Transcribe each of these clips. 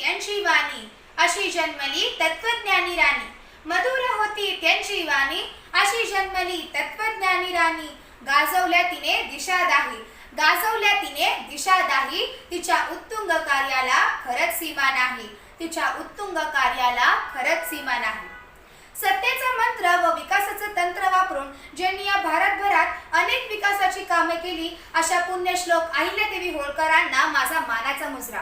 त्यांची वाणी. अशी जन्मली तत्वज्ञानी राणी. मधुर होती त्यांची वाणी. अशी जन्मली तत्वज्ञानी राणी. गाजवल्या तिने दिशादाही. गाजवल्या तिने दिशादाही. तिच्या उत्तुंग कार्याला खरंच सीमा नाही. तिच्या उत्तुंग कार्याला खरंच सीमा नाही. सत्तेचा मंत्र व विकासाचं तंत्र वापरून ज्यांनी या भारतभरात अनेक विकासाची कामे केली अशा पुण्यश्लोक अहिल्यादेवी होळकरांना माझा मानाचा मुजरा.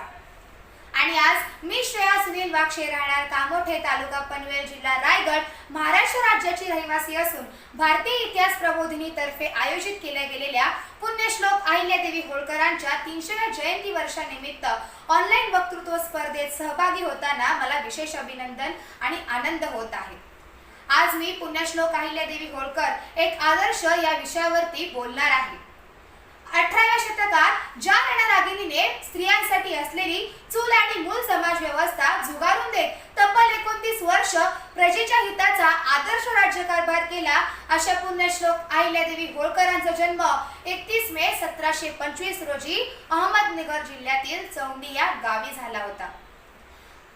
आणि आज मी श्रेया सुनील वाक्षे राहणार कामोठे तालुका पनवेल जिल्हा रायगड महाराष्ट्र राज्याची रहिवासी असून भारतीय इतिहास प्रबोधिनी तर्फे आयोजित केल्या गेलेल्या पुण्यश्लोक अहिल्यादेवी होळकरांच्या तीनशेव्या जयंती वर्षानिमित्त ऑनलाईन वक्तृत्व स्पर्धेत सहभागी होताना मला विशेष अभिनंदन आणि आनंद होत आहे. आज मी पुण्यश्लोक अहिल्यादेवी होळकर एक आदर्श या विषयावरती बोलणार आहे. अठराव्या शतकात ज्या रणरागिणीने स्त्रियांसाठी असलेली चूल आणि मूल समाज व्यवस्था झुगारून देत तब्बल एकोणतीस वर्ष प्रजेच्या हिताचा आदर्श राज्यकारभार केला अशा पुण्यश्लोक अहिल्यादेवी होळकरांचा जन्म एकतीस मे सतराशे पंचवीस रोजी अहमदनगर जिल्ह्यातील चौंडी या गावी झाला होता.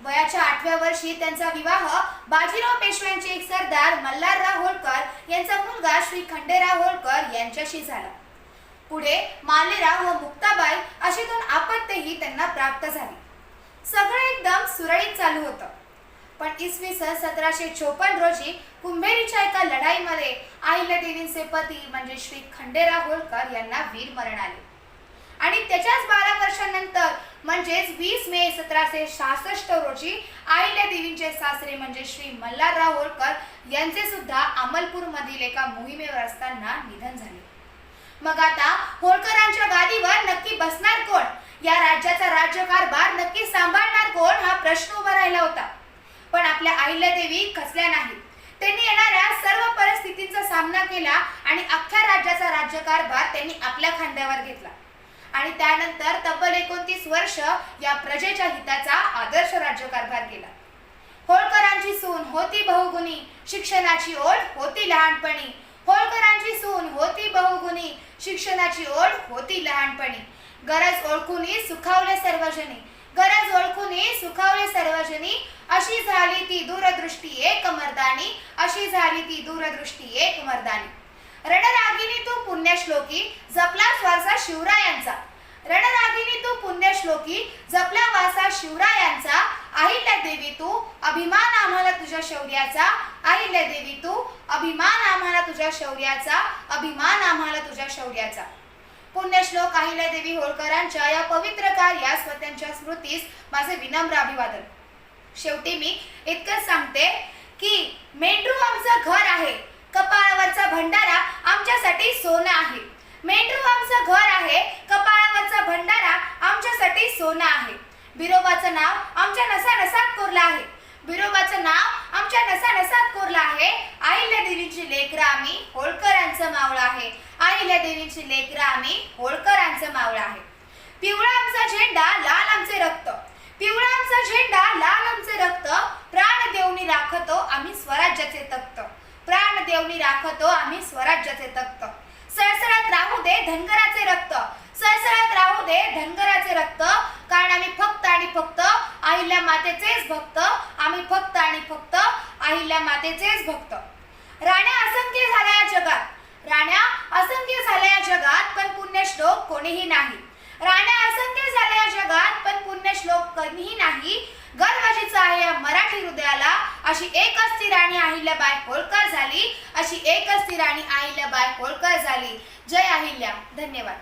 वयाच्या आठव्या वर्षी त्यांचा विवाह बाजीराव पेशव्यांचे एक सरदार मल्हारराव होळकर यांचा मुलगा श्री खंडेराव होळकर यांच्याशी झाला. पुढे मालेराव व मुक्ताबाई अशी दोन आपत्तेही त्यांना प्राप्त झाली. सगळं एकदम सुरळीत चालू होतं. पण इसवी सन सतराशे चोपन्न रोजी कुंभेरीच्या एका लढाईमध्ये अहिल्यादेवींचे पती म्हणजे श्री खंडेराव होळकर यांना वीर मरण आले. आणि त्याच्याच बारा वर्षांनंतर म्हणजेच वीस मे सतराशे सहासष्ट रोजी आईल्या देवींचे सासरे म्हणजे श्री मल्हारराव होळकर यांचे सुद्धा अमलपूर मधील एका मोहिमेवर असताना निधन झाले. मग आता होळकरांच्या गादीवर नक्की बसणार कोण? या राज्याचा राज्यकारभार नक्की सांभाळणार कोण? हा प्रश्न उभा राहिला होता. पण आपल्या अहिल्यादेवी खचल्या नाहीत. त्यांनी येणाऱ्या सर्व परिस्थितींचा सामना केला आणि अख्ख्या राज्याचा राज्यकारभार त्यांनी आपल्या खांद्यावर घेतला. आणि त्यानंतर तब्बल एकोणतीस वर्ष या प्रजेच्या हिताचा आदर्श राज्यकारभार केला. होळकरांची सून होती बहुगुणी शिक्षणाची ओढ होती लहानपणी. होळकरांची सून होती बहुगुणी शिक्षणाची ओढ होती लहानपणी. गरज ओळखूनी सुखावले सर्वजनी गरज ओळखूनी सुखावले सर्वजनी अशी झाली ती दूरदृष्टी एक मर्दानी अशी झाली ती दूरदृष्टी एक मर्दानी. रणरागिनी तू पुण्यश्लोकी जपला वारसा शिवरायांचा. रणरागिनी तू पुण्यश्लोकी जपला वारसा शिवरायांचा अहिल्या देवी तू अभिमान आम्हाला तुझ्या शौर्याचा. अहिल्या देवी तू अभिमान आम्हाला तुझ्या शौर्याचा अभिमान आम्हाला तुझ्या शौर्याचा. पुण्यश्लोक अहिल्या देवी होळकरांच्या या पवित्र कार्यास व त्यांच्या स्मृतीस माझे विनम्र अभिवादन. शेवटी मी इतकंच सांगते की मेंढरू आमचं घर आहे. कपाळावरचा भंडारा आमच्यासाठी सोनं आहे. मेंढरू आमचं घर आहे. कपाळावरचा भंडारा आमच्यासाठी सोनं आहे. बिरोबाचं नाव आमच्या नसा नसात कोरलं आहे. बिरोबाचं नाव आमच्या नसा नसात कोरलं आहे. आहिल्या देवीची लेकरं आम्ही होळकरांचं मावळं आहे. आहिल्या देवीची लेकरं आम्ही होळकरांचं मावळं आहे. पिवळा आमचा झेंडा लाल आमचे रक्त. पिवळा आमचा झेंडा लाल आमचे रक्त. प्राण देवनी राखतो आम्ही स्वराज्याचे तख्त. प्राण देवनी राखतो आम्ही स्वराज्याचे तख्त. सळसळत राहू दे धनगराचे रक्त. सळसळत राहू दे धनगराचे रक्त. आम्ही फक्त आणि फक्त अहिल्या मातेचेच भक्त. आम्ही फक्त आणि फक्त अहिल्या मातेचेच भक्त. राण्या असंख्य झाल्या या जगात. राण्या असंख्य झाल्या या जगात पण पुण्यश्लोक कोणीही नाही. राण्या असंख्य झाल्या या जगात पण पुण्यश्लोक कोणीही नाही. गर्वाचीच आहे या मराठी हृदयाला. अशी एकच ती राणी अहिल्याबाई होळकर झाली. अशी एकच ती राणी अहिल्याबाई होळकर झाली. जय अहिल्या. धन्यवाद.